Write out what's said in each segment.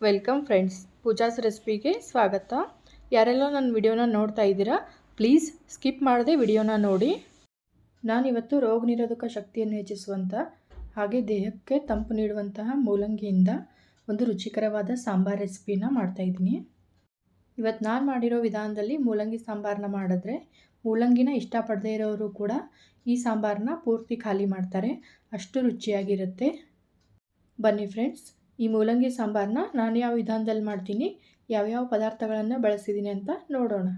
Welcome friends. Pooja's ರೆಸಿಪಿಗೆ ಸ್ವಾಗತ. ಯಾರೆಲ್ಲ ನನ್ನ ವಿಡಿಯೋನ ನೋಡ್ತಾ ಇದ್ದೀರಾ, ಪ್ಲೀಸ್ ಸ್ಕಿಪ್ ಮಾಡದೆ ವಿಡಿಯೋನ ನೋಡಿ. ನಾನಿವತ್ತು ರೋಗ ನಿರೋಧಕ ಶಕ್ತಿಯನ್ನು ಹೆಚ್ಚಿಸುವಂಥ, ಹಾಗೆ ದೇಹಕ್ಕೆ ತಂಪು ನೀಡುವಂತಹ ಮೂಲಂಗಿಯಿಂದ ಒಂದು ರುಚಿಕರವಾದ ಸಾಂಬಾರ್ ರೆಸಿಪಿನ ಮಾಡ್ತಾಯಿದ್ದೀನಿ ಇವತ್ತು ನಾನು ಮಾಡಿರೋ ವಿಧಾನದಲ್ಲಿ ಮೂಲಂಗಿ ಸಾಂಬಾರನ್ನ ಮಾಡಿದ್ರೆ, ಮೂಲಂಗಿನ ಇಷ್ಟಪಡದೇ ಇರೋರು ಕೂಡ ಈ ಸಾಂಬಾರನ್ನ ಪೂರ್ತಿ ಖಾಲಿ ಮಾಡ್ತಾರೆ. ಅಷ್ಟು ರುಚಿಯಾಗಿರುತ್ತೆ. ಬನ್ನಿ ಫ್ರೆಂಡ್ಸ್ ಈ ಮೂಲಂಗಿ ಸಾಂಬಾರನ್ನ ನಾನು ಯಾವ ವಿಧಾನದಲ್ಲಿ ಮಾಡ್ತೀನಿ, ಯಾವ್ಯಾವ ಪದಾರ್ಥಗಳನ್ನು ಬಳಸಿದ್ದೀನಿ ಅಂತ ನೋಡೋಣ.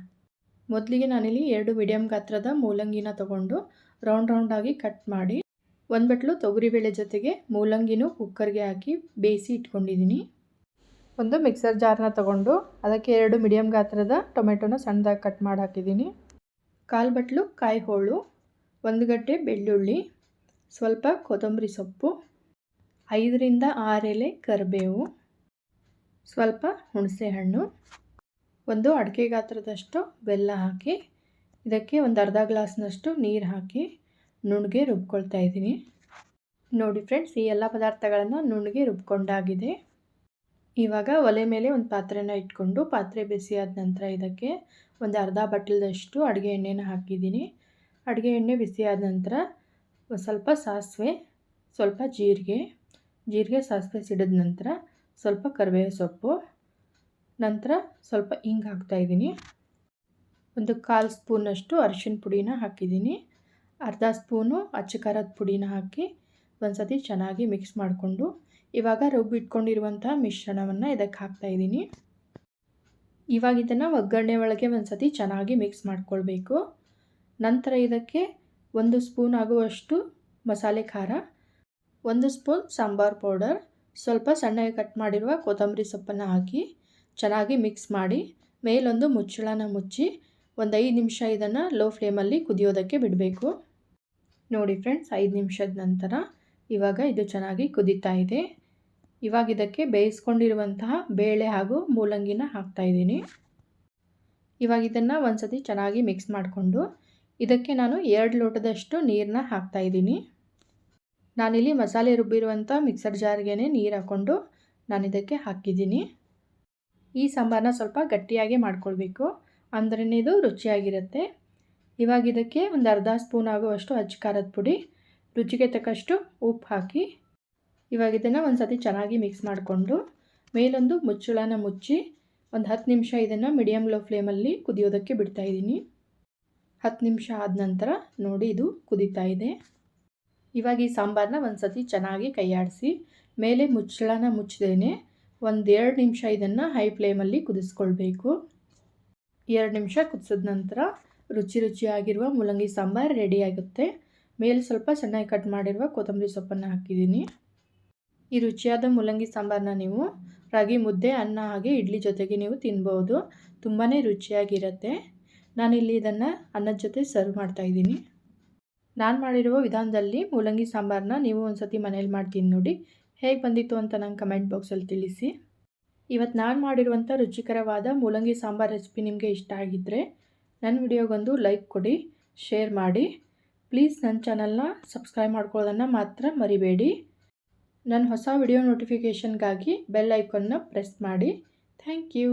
ಮೊದಲಿಗೆ ನಾನಿಲ್ಲಿ ಎರಡು ಮೀಡಿಯಮ್ ಗಾತ್ರದ ಮೂಲಂಗಿನ ತಗೊಂಡು ರೌಂಡ್ ರೌಂಡಾಗಿ ಕಟ್ ಮಾಡಿ ಒಂದು ಬಟ್ಲು ತೊಗರಿಬೇಳೆ ಜೊತೆಗೆ ಮೂಲಂಗಿನೂ ಕುಕ್ಕರ್ಗೆ ಹಾಕಿ ಬೇಯಿಸಿ ಇಟ್ಕೊಂಡಿದ್ದೀನಿ ಒಂದು ಮಿಕ್ಸರ್ ಜಾರ್ನ ತಗೊಂಡು ಅದಕ್ಕೆ ಎರಡು ಮೀಡಿಯಮ್ ಗಾತ್ರದ ಟೊಮೆಟೊನ ಸಣ್ಣದಾಗಿ ಕಟ್ ಮಾಡಿ ಹಾಕಿದ್ದೀನಿ ಕಾಲು ಬಟ್ಲು, ಕಾಯಿ ಹೋಳು, ಒಂದು ಗಡ್ಡೆ ಬೆಳ್ಳುಳ್ಳಿ, ಸ್ವಲ್ಪ ಕೊತ್ತಂಬರಿ ಸೊಪ್ಪು ಐದರಿಂದ ಆರೆಲೆ ಕರಿಬೇವು, ಸ್ವಲ್ಪ ಹುಣಸೆಹಣ್ಣು, ಒಂದು ಅಡಿಕೆ ಗಾತ್ರದಷ್ಟು ಬೆಲ್ಲ ಹಾಕಿ, ಇದಕ್ಕೆ ಒಂದು ಅರ್ಧ ಗ್ಲಾಸ್ನಷ್ಟು ನೀರು ಹಾಕಿ ನುಣ್ಣಗೆ ರುಬ್ಕೊಳ್ತಾ ಇದ್ದೀನಿ. ನೋಡಿ ಫ್ರೆಂಡ್ಸ್, ಈ ಎಲ್ಲ ಪದಾರ್ಥಗಳನ್ನು ನುಣ್ಣಗೆ ರುಬ್ಕೊಂಡಾಗಿದೆ. ಇವಾಗ ಒಲೆ ಮೇಲೆ ಒಂದು ಪಾತ್ರೆನ ಇಟ್ಕೊಂಡು ಪಾತ್ರೆ ಬಿಸಿಯಾದ ನಂತರ ಇದಕ್ಕೆ ಒಂದು ಅರ್ಧ ಬಟ್ಟಲದಷ್ಟು ಅಡುಗೆ ಎಣ್ಣೆನ ಹಾಕಿದ್ದೀನಿ. ಅಡುಗೆ ಎಣ್ಣೆ ಬಿಸಿಯಾದ ನಂತರ ಸ್ವಲ್ಪ ಸಾಸಿವೆ, ಸ್ವಲ್ಪ ಜೀರಿಗೆ ಜೀರಿಗೆ ಸಾಸಿವೆ ಸಿಡಿದ ನಂತರ ಸ್ವಲ್ಪ ಕರಿಬೇವು ಸೊಪ್ಪು, ನಂತರ ಸ್ವಲ್ಪ ಹಿಂಗೆ ಹಾಕ್ತಾಯಿದ್ದೀನಿ ಒಂದು ಕಾಲು ಸ್ಪೂನಷ್ಟು ಅರಿಶಿನ ಪುಡಿನ ಹಾಕಿದ್ದೀನಿ. ಅರ್ಧ ಸ್ಪೂನು ಅಚ್ಚ ಖಾರದ ಪುಡಿನ ಹಾಕಿ ಒಂದು ಸತಿ ಚೆನ್ನಾಗಿ ಮಿಕ್ಸ್ ಮಾಡಿಕೊಂಡು ಇವಾಗ ರುಬ್ಬಿಟ್ಕೊಂಡಿರುವಂಥ ಮಿಶ್ರಣವನ್ನು ಇದಕ್ಕೆ ಹಾಕ್ತಾಯಿದ್ದೀನಿ ಇವಾಗ ಇದನ್ನು ಒಗ್ಗರಣೆ ಒಳಗೆ ಒಂದು ಸತಿ ಚೆನ್ನಾಗಿ ಮಿಕ್ಸ್ ಮಾಡಿಕೊಳ್ಬೇಕು. ನಂತರ ಇದಕ್ಕೆ ಒಂದು ಸ್ಪೂನ್ ಆಗುವಷ್ಟು ಮಸಾಲೆ ಖಾರ ಒಂದು ಸ್ಪೂನ್ ಸಾಂಬಾರ್ ಪೌಡರ್, ಸ್ವಲ್ಪ ಸಣ್ಣಗೆ ಕಟ್ ಮಾಡಿರುವ ಕೊತ್ತಂಬರಿ ಸೊಪ್ಪನ್ನು ಹಾಕಿ ಚೆನ್ನಾಗಿ ಮಿಕ್ಸ್ ಮಾಡಿ ಮೇಲೊಂದು ಮುಚ್ಚಳನ ಮುಚ್ಚಿ ಒಂದು ಐದು ನಿಮಿಷ ಇದನ್ನು ಲೋ ಫ್ಲೇಮಲ್ಲಿ ಕುದಿಯೋದಕ್ಕೆ ಬಿಡಬೇಕು. ನೋಡಿ ಫ್ರೆಂಡ್ಸ್, ಐದು ನಿಮಿಷದ ನಂತರ ಇವಾಗ ಇದು ಚೆನ್ನಾಗಿ ಕುದೀತಾ ಇದೆ. ಇವಾಗ ಇದಕ್ಕೆ ಬೇಯಿಸ್ಕೊಂಡಿರುವಂತಹ ಬೇಳೆ ಹಾಗೂ ಮೂಲಂಗಿನ ಹಾಕ್ತಾಯಿದ್ದೀನಿ ಇವಾಗ ಇದನ್ನು ಒಂದು ಸತಿ ಚೆನ್ನಾಗಿ ಮಿಕ್ಸ್ ಮಾಡಿಕೊಂಡು ಇದಕ್ಕೆ ನಾನು ಎರಡು ಲೋಟದಷ್ಟು ನೀರನ್ನ ಹಾಕ್ತಾಯಿದ್ದೀನಿ ನಾನಿಲ್ಲಿ ಮಸಾಲೆ ರುಬ್ಬಿರುವಂಥ ಮಿಕ್ಸರ್ ಜಾರ್ಗೆ ನೀರು ಹಾಕ್ಕೊಂಡು ನಾನು ಇದಕ್ಕೆ ಹಾಕಿದ್ದೀನಿ. ಈ ಸಾಂಬಾರನ್ನ ಸ್ವಲ್ಪ ಗಟ್ಟಿಯಾಗಿ ಮಾಡ್ಕೊಳ್ಬೇಕು. ಅಂದ್ರೆ ಇದು ರುಚಿಯಾಗಿರುತ್ತೆ. ಇವಾಗ ಇದಕ್ಕೆ ಒಂದು ಅರ್ಧ ಸ್ಪೂನ್ ಆಗುವಷ್ಟು ಅಚ್ಚ ಖಾರದ ಪುಡಿ, ರುಚಿಗೆ ತಕ್ಕಷ್ಟು ಉಪ್ಪು ಹಾಕಿ, ಇವಾಗ ಇದನ್ನು ಒಂದು ಸತಿ ಚೆನ್ನಾಗಿ ಮಿಕ್ಸ್ ಮಾಡಿಕೊಂಡು ಮೇಲೊಂದು ಮುಚ್ಚಳನ ಮುಚ್ಚಿ ಒಂದು ಹತ್ತು ನಿಮಿಷ ಇದನ್ನು ಮೀಡಿಯಮ್ ಲೋ ಫ್ಲೇಮಲ್ಲಿ ಕುದಿಯೋದಕ್ಕೆ ಬಿಡ್ತಾಯಿದ್ದೀನಿ ಹತ್ತು ನಿಮಿಷ ಆದ ನಂತರ ನೋಡಿ ಇದು ಕುದೀತಾ ಇದೆ. ಇವಾಗ ಈ ಸಾಂಬಾರನ್ನ ಒಂದು ಸತಿ ಚೆನ್ನಾಗಿ ಕೈಯಾಡಿಸಿ, ಮೇಲೆ ಮುಚ್ಚಳನ ಮುಚ್ಚದೇನೆ ಒಂದು ಎರಡು ನಿಮಿಷ ಇದನ್ನು ಹೈ ಫ್ಲೇಮಲ್ಲಿ ಕುದಿಸ್ಕೊಳ್ಬೇಕು. ಎರಡು ನಿಮಿಷ ಕುದಿಸಿದ ನಂತರ ರುಚಿ ರುಚಿಯಾಗಿರುವ ಮೂಲಂಗಿ ಸಾಂಬಾರು ರೆಡಿಯಾಗುತ್ತೆ ಮೇಲೆ ಸ್ವಲ್ಪ ಚೆನ್ನಾಗಿ ಕಟ್ ಮಾಡಿರುವ ಕೊತ್ತಂಬರಿ ಸೊಪ್ಪನ್ನು ಹಾಕಿದ್ದೀನಿ. ಈ ರುಚಿಯಾದ ಮೂಲಂಗಿ ಸಾಂಬಾರನ್ನ ನೀವು ರಾಗಿ, ಮುದ್ದೆ, ಅನ್ನ ಹಾಗೆ ಇಡ್ಲಿ ಜೊತೆಗೆ ನೀವು ತಿನ್ಬೋದು. ತುಂಬಾ ರುಚಿಯಾಗಿರುತ್ತೆ. ನಾನಿಲ್ಲಿ ಇದನ್ನು ಅನ್ನದ ಜೊತೆ ಸರ್ವ್ ಮಾಡ್ತಾಯಿದ್ದೀನಿ ನಾನು ಮಾಡಿರುವ ವಿಧಾನದಲ್ಲಿ ಮೂಲಂಗಿ ಸಾಂಬಾರನ್ನ ನೀವು ಒಂದು ಸತಿ ಮನೇಲಿ ಮಾಡ್ತೀನಿ ನೋಡಿ. ಹೇಗೆ ಬಂದಿತ್ತು ಅಂತ ನಂಗೆ ಕಮೆಂಟ್ ಬಾಕ್ಸಲ್ಲಿ ತಿಳಿಸಿ. ಇವತ್ತು ನಾನು ಮಾಡಿರುವಂಥ ರುಚಿಕರವಾದ ಮೂಲಂಗಿ ಸಾಂಬಾರು ರೆಸಿಪಿ ನಿಮಗೆ ಇಷ್ಟ ಆಗಿದ್ದರೆ ನನ್ನ ವಿಡಿಯೋಗೊಂದು ಲೈಕ್ ಕೊಡಿ, ಶೇರ್ ಮಾಡಿ. ಪ್ಲೀಸ್ ನನ್ನ ಚಾನಲ್ನ ಸಬ್ಸ್ಕ್ರೈಬ್ ಮಾಡ್ಕೊಳ್ಳೋದನ್ನು ಮಾತ್ರ ಮರಿಬೇಡಿ. ನನ್ನ ಹೊಸ ವಿಡಿಯೋ ನೋಟಿಫಿಕೇಷನ್ಗಾಗಿ ಬೆಲ್ ಐಕನ್ನ ಪ್ರೆಸ್ ಮಾಡಿ. Thank you.